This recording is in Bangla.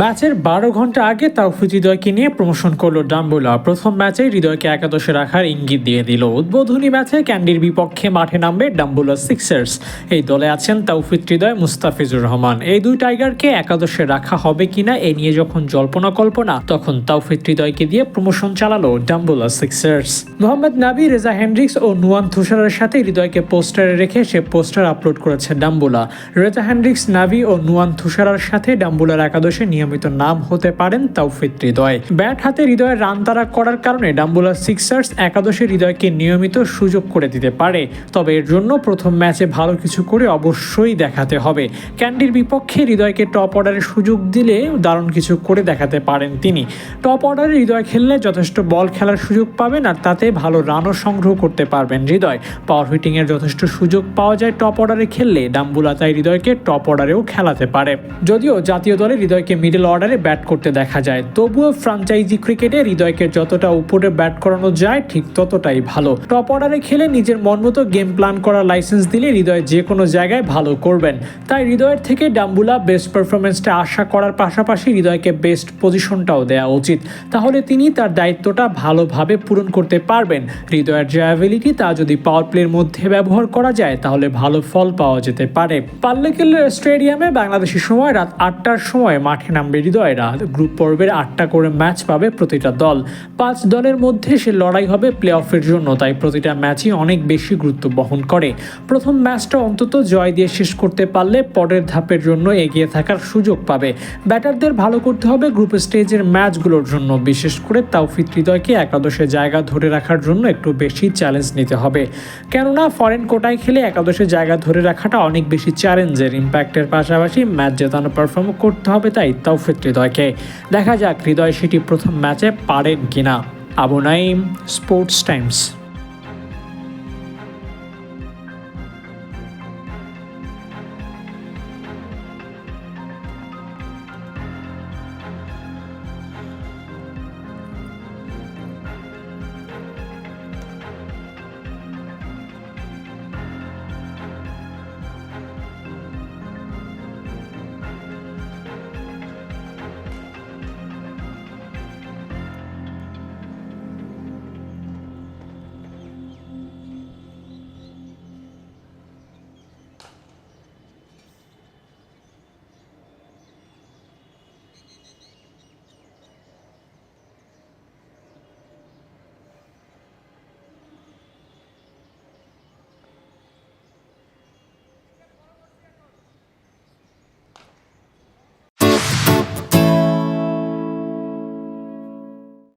ম্যাচের বারো ঘণ্টা আগে তাওফিজ হৃদয়কে নিয়ে প্রমোশন করল ডাম্বুলা। প্রথম ম্যাচে হৃদয়কে একাদশে রাখার ইঙ্গিত দিয়ে দিল। উদ্বোধনী ম্যাচে ক্যান্ডির বিপক্ষে মাঠে নামবে ডাম্বুলা সিক্সার্স। এই দলে আছেন তাওফিজ হৃদয় মুস্তাফিজুর রহমান। এই দুই টাইগারকে একাদশে রাখা হবে কিনা এ নিয়ে যখন জল্পনা কল্পনা তখন তাওফিজ হৃদয়কে দিয়ে প্রমোশন চালালো ডাম্বুলা সিক্সার্স। মোহাম্মদ নাবি রেজা হেন্ড্রিক্স ও নুয়ান তুষারের সাথে হৃদয়কে পোস্টারে রেখে সে পোস্টার আপলোড করেছে ডাম্বুলা। রেজা হ্যান্ড্রিক্স নাভি ও নুয়ান তুষারার সাথে ডাম্বুলার একাদশে নিয়মিত নাম হতে পারেন তাওফিক হৃদয়। ব্যাট হাতে হৃদয়ের রান তারা করার কারণে ডাম্বুলার সিক্সার্স একাদশে হৃদয়কে নিয়মিত সুযোগ করে দিতে পারে। তবে এর জন্য প্রথম ম্যাচে ভালো কিছু করে অবশ্যই দেখাতে হবে। ক্যান্ডির বিপক্ষে হৃদয়কে টপ অর্ডারের সুযোগ দিলে দারুণ কিছু করে দেখাতে পারেন তিনি। টপ অর্ডারে হৃদয় খেললে যথেষ্ট বল খেলার সুযোগ পাবেন আর তাতে ভালো রানও সংগ্রহ করতে পারবেন হৃদয়। পাওয়ার হিটিংয়ের যথেষ্ট সুযোগ পাওয়া যায় টপ অর্ডারে খেললে, ডাম্বুলা তাই হৃদয়কে টপ অর্ডারেও খেলাতে পারে। যদিও জাতীয় দলে হৃদয়কে মিডল অর্ডারে ব্যাট করতে দেখা যায়। তবুও ফ্রাঞ্চাইজি ক্রিকেটে হৃদয়কে যতটা উপরে ব্যাট করানো যায়, ঠিক ততটাই ভালো। টপ অর্ডারে খেলে নিজের মন মতো গেম প্ল্যান করার লাইসেন্স দিলে হৃদয় যে কোনো জায়গায় ভালো করবেন। তাই হৃদয়ের থেকে ডাম্বুলা বেস্ট পারফরমেন্সটা আশা করার পাশাপাশি হৃদয়কে বেস্ট পজিশনটাও দেওয়া উচিত। তাহলে তিনি তার দায়িত্বটা ভালোভাবে পূরণ করতে পারবেন। হৃদয়ের যে অ্যাবিলিটি তা যদি পাওয়ার প্লের মধ্যে ব্যবহার করা যায়, তাহলে ভালো ফল পাওয়া যেতে পারে। পাল্লেকেল স্টেডিয়ামে বাংলাদেশি সময় রাত আটটার সময় মাঠে নামবে হৃদয়রা গ্রুপ পর্বের আটটা করে ম্যাচ পাবে প্রতিটা দল। পাঁচ দলের মধ্যে সে লড়াই হবে প্লে অফের জন্য, তাই প্রতিটা ম্যাচই অনেক বেশি গুরুত্ব বহন করে। প্রথম ম্যাচটা অন্তত জয় দিয়ে শেষ করতে পারলে পরের ধাপের জন্য এগিয়ে থাকার সুযোগ পাবে। ব্যাটারদের ভালো করতে হবে গ্রুপ স্টেজের ম্যাচগুলোর জন্য। বিশেষ করে তাওফিক হৃদয়কে একাদশে জায়গা ধরে রাখার জন্য একটু বেশি চ্যালেঞ্জ নিতে হবে। কেননা ফরেন কোটায় খেলে একাদশে জায়গা ধরে রাখাটা অনেক বেশি চ্যালেঞ্জের ইম্প্যাক্টের পাশাপাশি ম্যাচ জেতানো পারফর্ম করতে হবে, তাই তাওফিক হৃদয়কে। দেখা যাক হৃদয় সেটি প্রথম ম্যাচে পারেন কিনা। Abu Naim Sports Times.